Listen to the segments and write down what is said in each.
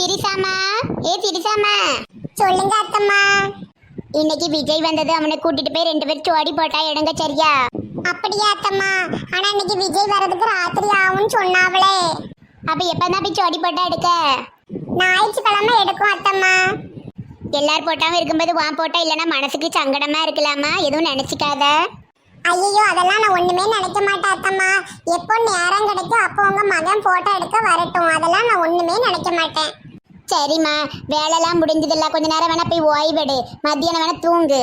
திரிசாமா ஏ திரிசாமா சொல்லுங்க அத்தம்மா. இன்னைக்கு விஜய் வந்தது அவனை கூட்டிட்டு போய் ரெண்டு பேரும் ஜோடி போட்டா எடுங்க சரியா? அப்படியா அத்தம்மா? ஆனா இன்னைக்கு விஜய் வர்றதுக்கு ராத்திரி ஆகும்னு சொன்னாவளே. அப்ப எப்பதான் போய் ஜோடி போட்டா எடுக்க? ஞாயிற்றுக்கிழமை எடுக்கும் அத்தம்மா. எல்லாரும் போட்டாவும் இருக்கும்போது வா போட்டா இல்லைன்னா மனசுக்கு சங்கடமா இருக்கலாமா? எதுவும் நினைச்சுக்காத. ஐயோ அதெல்லாம் நான் ஒண்ணுமே நினைக்க மாட்டேன் அத்தம்மா. எப்போ நேரம் கிடைக்கும் அப்போ உங்க மகன் போட்டோ எடுக்க வரட்டும். அதெல்லாம் நான் ஒண்ணுமே நினைக்க மாட்டேன். சரிம்மா வேலைலாம் முடிஞ்சதில்ல கொஞ்ச நேரம் வேணா போய் ஓய்வெடு. மத்தியானம் வேணா தூங்கு.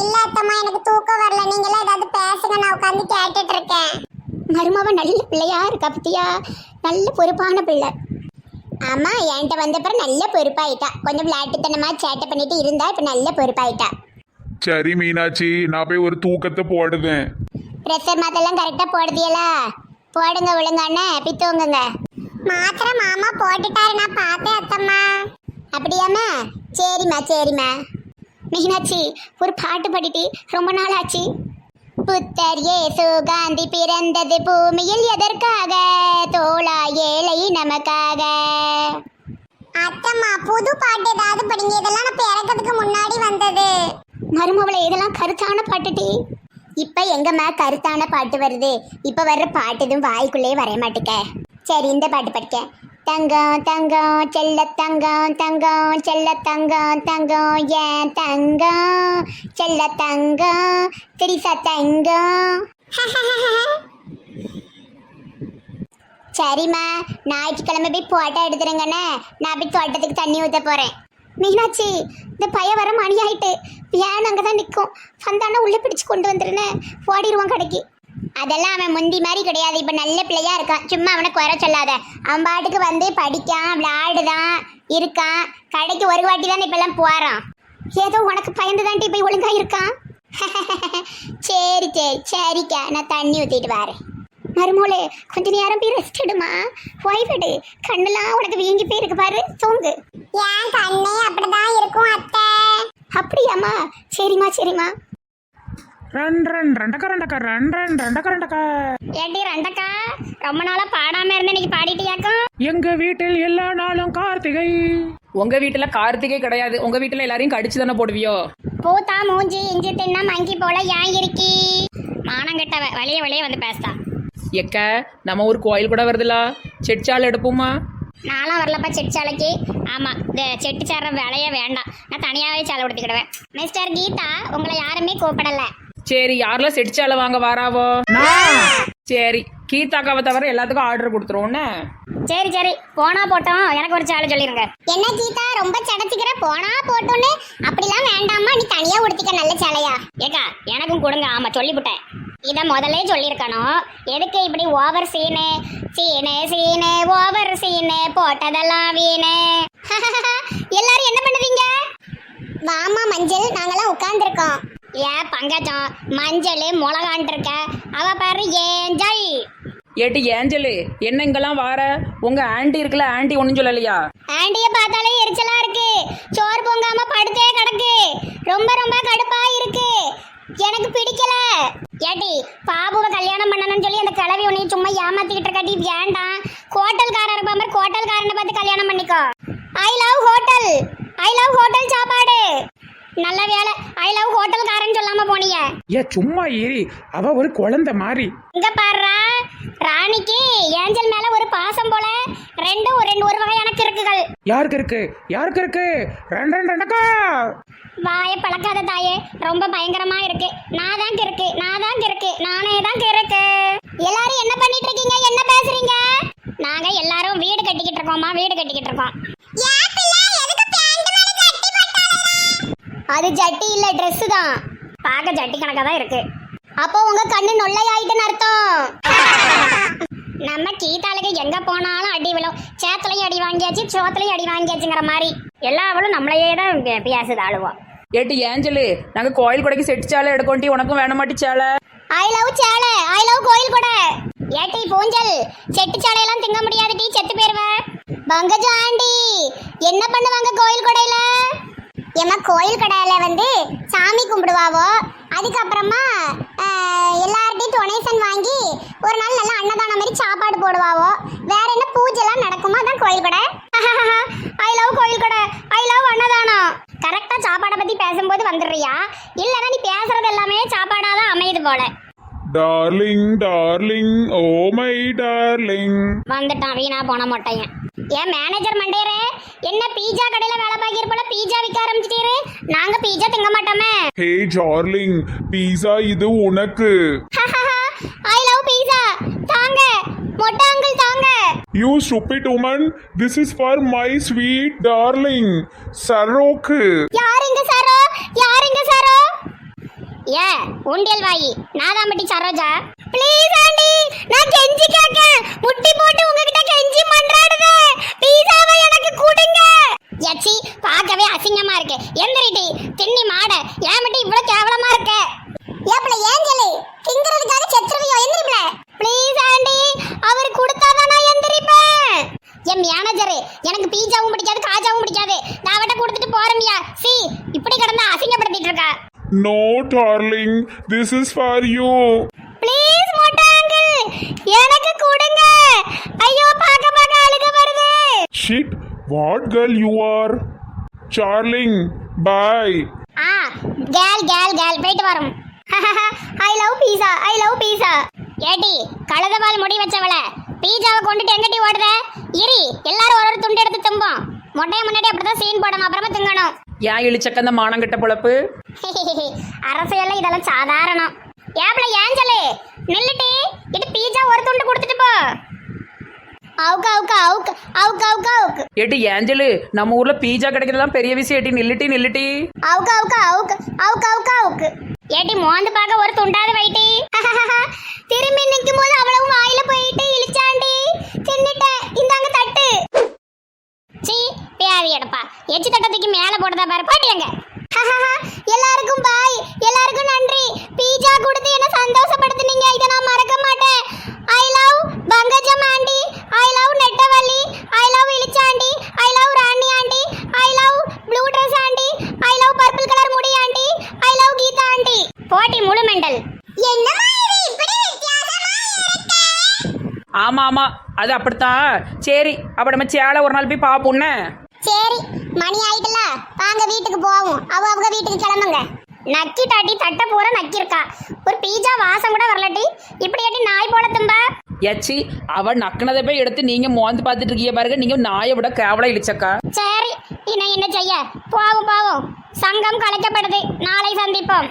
இல்ல அத்தம்மா எனக்கு தூக்கம் வரல. நீங்களாம் ஏதாவது பேசுங்க நான் உட்காந்து கேட்டுட்டு இருக்கேன். மருமவ நல்ல பிள்ளையா இருக்கா பத்தியா? நல்ல பொறுப்பான பிள்ளை. ஆமா என்கிட்ட வந்தப்பறம் நல்ல பொறுப்பாயிட்டா. கொஞ்சம் விளையாட்டுத்தனமா சேட்டை பண்ணிட்டு இருந்தா இப்ப நல்ல பொறுப்பாயிட்டா. சரி மீனாட்சி நான் போய் ஒரு தூக்கத்தை போடுதேன். ப்ரெஷர் மாத்தெல்லாம் கரெக்டா போடுதியலா? போடுங்க ஒழுங்கானே. போய் தூங்குங்க. மாத்திரை மாமா போட்டுட்டாரு நான் பார்த்தேன் அத்தம்மா. அப்படியாம்மா? சரிம்மா சரிம்மா. மீனாட்சி ஒரு பாட்டு பாடிட்டு ரொம்ப நாள் ஆச்சு. புத்தர் இயேசு காந்தி பிறந்தது பூமியில் எதற்காக? தோளா ஏழை நமக்காக. அத்தம்மா புது பாட்டு ஏதாவது படிங்க. இதெல்லாம் நான் பிறக்கிறதுக்கு முன்னாடி வந்தது. மருமவளை இதெல்லாம் கருத்தான பாட்டுடி இப்ப எங்கம்மா கருத்தான பாட்டு வருது? இப்ப வர்ற பாட்டு எதுவும் வாய்க்குள்ளேயே வரைய மாட்டுக்க. சரி இந்த பாட்டு படிக்க. தங்கம் தங்கம் செல்ல தங்கம் தங்கம் செல்ல தங்கம் தங்கம் ஏன் தங்கம் செல்ல தங்கம் திரிசா தங்கம் சரிம்மா ஞாயிற்றுக்கிழமை போய் போட்டோ எடுத்துருங்கண்ணே. நான் போய் தோட்டத்துக்கு தண்ணி ஊற்ற போகிறேன் மீனாட்சி இந்த பைய வர மணி ஆயிட்டு. வேன் அங்கே தான் நிற்கும் வந்தானா உள்ளே பிடிச்சு கொண்டு வந்துருன்னு ஓடிடுவான் கடைக்கு. அதெல்லாம் அவன் முந்தி மாதிரி கிடையாது. இப்போ நல்ல பிள்ளையா இருக்கான். சும்மா அவனை குறை சொல்லாத. அவன் பாட்டுக்கு வந்து படிக்கான் விளையாடுதான் இருக்கான். கடைக்கு ஒரு வாட்டி தானே இப்பெல்லாம் போகிறான் ஏதோ உனக்கு பயந்து தாண்டி போய் ஒழுங்கா இருக்கான்? சரி சரி சரிக்கா. நான் தண்ணி ஊற்றிட்டு வரேன். மருமோளே கொஞ்ச நேரம் போய் ரெஸ்ட் எடுமா? ஓய்வெடு கண்ணெல்லாம் உனக்கு வீங்கி போயிருக்கு பாரு. தூங்கு. ஏன் கண்ணே அப்படிதான் இருக்கும் அத்தை. அப்படியாம்மா? சரிம்மா சரிம்மா. ரன் ரன் ரெண்டக்கா ரெண்டக்கா ரன் ரன் ரெண்டக்கா ரெண்டக்கா. ஏண்டி ரெண்டக்கா? ரொம்ப நாளா பாடாம இருந்த இன்னைக்கு பாடிட்டியாக்கும் எங்க வீட்டில் எல்லா நாளும் கார்த்திகை. உங்க வீட்டுல கார்த்திகை கிடையாது. உங்க வீட்டுல எல்லாரையும் கடிச்சு தானே போடுவியோ? பூத்தா மூஞ்சி இஞ்சி தின்னா மங்கி போல ஏன் இருக்கி? மானங்கிட்ட வழிய வழிய வந்து பேசுதா. எக்க நம்ம ஒரு கோயில் கூட வருதுல. செட்சால் எடுப்போமா? நானும் வரலப்பா செட்டு ஆமா இந்த செட்டு சார வேலையே வேண்டாம். நான் தனியாவே சாலை உடுத்திக்கிடுவேன். மிஸ்டர் கீதா உங்களை யாருமே கூப்பிடல. சரி யாரெல்லாம் செட்சால வாங்க வாராவோ? சரி கீதாக்காவை தவிர எல்லாத்துக்கும் ஆர்டர் கொடுத்துருவோன்னு சரி சரி போனா போட்டோம். எனக்கு ஒரு சாலை சொல்லிருங்க. என்ன கீதா ரொம்ப சடைச்சிக்கிற? போனா போட்டோன்னு? அப்படிலாம் வேண்டாமா நீ தனியா உடுத்திக்க நல்ல சேலையா? ஏக்கா எனக்கும் கொடுங்க. ஆமா சொல்லிவிட்டேன். இத முதல்ல சொல்லியிருக்கணும். எதுக்கு இப்படி over scene scene scene over scene போட்டதெல்லாம் வீணு. எல்லாரும் என்ன பண்ணுவீங்க? வாமா மஞ்சள் நாங்கெல்லாம் உட்கார்ந்துருக்கோம். ஏன் பங்கஜம் மஞ்சள் மிளகான் இருக்க. அவ பாரு ஏஞ்சல். ஏட்டி ஏஞ்சலு என்ன இங்கெல்லாம் வார? உங்க ஆண்டி இருக்குல்ல ஆண்டி ஒன்றும் சொல்லலையா? ஆண்டிய பார்த்தாலே எரிச்சலா இருக்கு. சோறு பொங்காம படுத்தே கிடக்கு. ரொம்ப ரொம்ப கடுப்பா இருக்கு. எனக்கு பிடிக்கல. ஏடி பாபுவை கல்யாணம் பண்ணணும்னு சொல்லி அந்த கிழவி உன்னை சும்மா ஏமாத்திக்கிட்டு இருக்காட்டி வேண்டாம். ஹோட்டல்காரர் இருப்பா மாதிரி ஹோட்டல்காரனை பார்த்து கல்யாணம் பண்ணிக்கோ. I love hotel I love hotel சாப்பாடு. நல்ல வேலை ஐ லவ் ஹோட்டல்காரன் சொல்லாம போனீங்க. ஏ சும்மா ஏறி அவ ஒரு குழந்தை மாதிரி. இங்க பாருடா. ராணிக்கு ஏஞ்சல் மேல ஒரு பாசம் போல ரெண்டும் ஒரு ரெண்டு ஒரு வகையான கிறுக்குகள். யாருக்கு இருக்கு? யாருக்கு இருக்கு? ரெண்டு ரெண்டு ரெண்டக்கா. வாய பழக்காத தாயே. ரொம்ப பயங்கரமா இருக்கு. நான் தான் இருக்கு நான் தான் இருக்கு நானே தான் இருக்கு எல்லாரும் என்ன பண்ணிட்டு இருக்கீங்க? என்ன பேசுறீங்க? நாங்க எல்லாரும் வீடு கட்டிக்கிட்டு இருக்கோமா வீடு கட்டிக்கிட்டு இருக்கோம் அது ஜட்டி இல்ல Dress தான். பார்க்க ஜட்டி கணக்கா தான் இருக்கு. அப்போ உங்க கண்ணு நொல்லையாயிட்டுன்னு அர்த்தம். நம்ம கீதாளுக்கு எங்க போனாலும் அடி விழும். சேத்துலயும் அடி வாங்கியாச்சு சோத்துலயும் அடி வாங்கியாச்சுங்கிற மாதிரி. எல்லா அவளும் நம்மளையே தான் பேசுது ஆளுவோம் ஏட்டி ஏஞ்சலு நாங்க கோயில் கொடைக்கு செட்டு சேலை எடுக்கோண்டி உனக்கும் வேண மாட்டி சேலை. ஐ லவ் சேலை ஐ லவ் கோயில் கூட. ஏட்டி பூஞ்சல் செட்டு சேலையெல்லாம் திங்க முடியாது டீ செத்து போயிருவ. பங்கஜ ஆண்டி என்ன பண்ணுவாங்க கோயில் கொடையில? ஏமா கோயில் கடையில் வந்து சாமி கும்பிடுவாவோ? அதுக்கப்புறமா எல்லார்ட்டையும் டொனேஷன் வாங்கி ஒரு நாள் நல்லா அன்னதானம் மாதிரி சாப்பாடு போடுவாவோ? வேற என்ன பூஜைலாம் நடக்குமா? அதான் கோயில் கடை. ஐ லவ் கோயில் கடை. ஐ லவ் அன்னதானம். கரெக்டாக சாப்பாடை பற்றி பேசும்போது வந்துடுறியா? இல்லைன்னா நீ பேசுறது எல்லாமே சாப்பாடாக தான் அமையுது போல. Darling darling oh my darling வந்துட்டான் வீணா போன மாட்டேன் ஏன் மேனேஜர் மண்டேரே என்ன பீஜா கடையில வேலை பார்க்கிற போல பீஜா விற்க ஆரம்பிச்சிட்டீரு? நாங்க பீஜா திங்க மாட்டோமே. ஹே டார்லிங் பீஸா இது உனக்கு. ஐ லவ் பீஸா தாங்க மொட்டை அங்கிள் தாங்க. You stupid woman this is for my sweet darling சரோக்கு யாருங்க சாரோ யாருங்க சாரோ ஏ உண்டியல் வாயி. நாதாம்பட்டி சரோஜா ப்ளீஸ் ஆண்டி நான் கெஞ்சி கேட்கேன் முட்டி போட்டு உங்ககிட்ட கெஞ்சி மன்றாடுது பீஸாவை எனக்கு கொடுங்க யச்சி பார்க்கவே அசிங்கமா இருக்கு எந்திரிட்டி தின்னி மாட ஏன் மட்டும் இவ்வளவு கேவலமா இருக்க ஏப்பல ஏஞ்சலு திங்கிறதுக்காக செத்துருவியோ எந்திரிப்ல ப்ளீஸ் ஆண்டி அவர் கொடுத்தாதான் நான் எந்திரிப்பேன் என் மேனேஜர் எனக்கு பீஜாவும் பிடிக்காது காஜாவும் பிடிக்காது நான் அவட்ட கொடுத்துட்டு போறேன்யா சி இப்படி கிடந்தா அசிங்கப்படுத்திட்டு இருக்கா no darling this is for you please மொட்டை அங்கிள் எனக்கு கொடுங்க. ஐயோ பார்க்க பார்க்க அழுக வருது. Shit what girl you are darling bye ஆ கேல் கேல் கேல் போயிட்டு வரோம். I love pizza I love பீஸா ஏடி கழுதபால் முடி வச்சவள. பீஸாவை கொண்டுட்டு எங்கடி ஓடுத? இரி எல்லாரும் ஒரு ஒரு துண்டு எடுத்து தும்போம். மொட்டைய முன்னாடி அப்படிதான் சீன் போடணும் அப்புறமா திங்கணும். ஏன் இழிச்சக்க அந்த மானங்கிட்ட பொழப்பு? அரசியல்ல இதெல்லாம் சாதாரணம். ஏப்ல ஏஞ்சலு நில்லுட்டி இது பீஸா ஒரு துண்டு கொடுத்துட்டு போ. அவுக்கு அவுக்கு அவுக்கு அவுக்கு அவுக்கு அவுக்கு. ஏட்டி ஏஞ்சலு நம்ம ஊர்ல பீஜா கிடைக்கிறதுலாம் பெரிய விஷயம் ஏட்டி நில்லுட்டி நில்லுட்டி அவுக்கு அவுக்கு அவுக்கு அவுக்கு அவுக்கு அவுக்கு. ஏட்டி மோந்து பார்க்க ஒரு துண்டாது வைட்டி திரும்பி நிற்கும் போது அவ்வளவு வாயில போயிட்டு இழிச்சாண்டி தின்னுட்டேன் இந்தாங்க தட்டு சீ பேவி எடுப்பா எச்சி தட்டத்துக்கு மேல போடுதா பாரு பாட்டியங்க எல்லாருக்கும் பாய் எல்லாருக்கும் நன்றி பீஜா கொடுத்து என்ன சந்தோஷப்படுத்துனீங்க இதை நான் மறக்க மாட்டேன் I love Pankajam aunty I love நெட்டவள்ளி I love இளிச்சாண்டி I love Rani aunty I love blue dress aunty I love purple colour முடி aunty I love Geetha aunty போட்டி முழு மெண்டல் என்னமா இது இப்படி வித்தியாசமா இருக்கு ஆமா ஆமா. அது அப்படித்தான். சரி அப்ப நம்ம சேலை ஒரு நாள் போய் பாப்போம்னே சரி மணி ஆயிட்டுல. வாங்க வீட்டுக்கு போவோம். அவ அவங்க வீட்டுக்கு கிளம்புங்க. நக்கி டாட்டி தட்ட பூரா நக்கியிருக்கா. ஒரு பீஜா வாசம் கூட வரலட்டி இப்படி ஏட்டி நாய் போல தும்ப. ஏச்சி அவ நக்குனதை போய் எடுத்து நீங்க மோந்து பார்த்துட்டு இருக்கீங்க பாருங்க. நீங்க நாயை விட கேவலம் இழிச்சக்கா சரி இன்னும் என்ன செய்ய? போவோம் போவோம். சங்கம் கலைக்கப்படுது. நாளை சந்திப்போம்.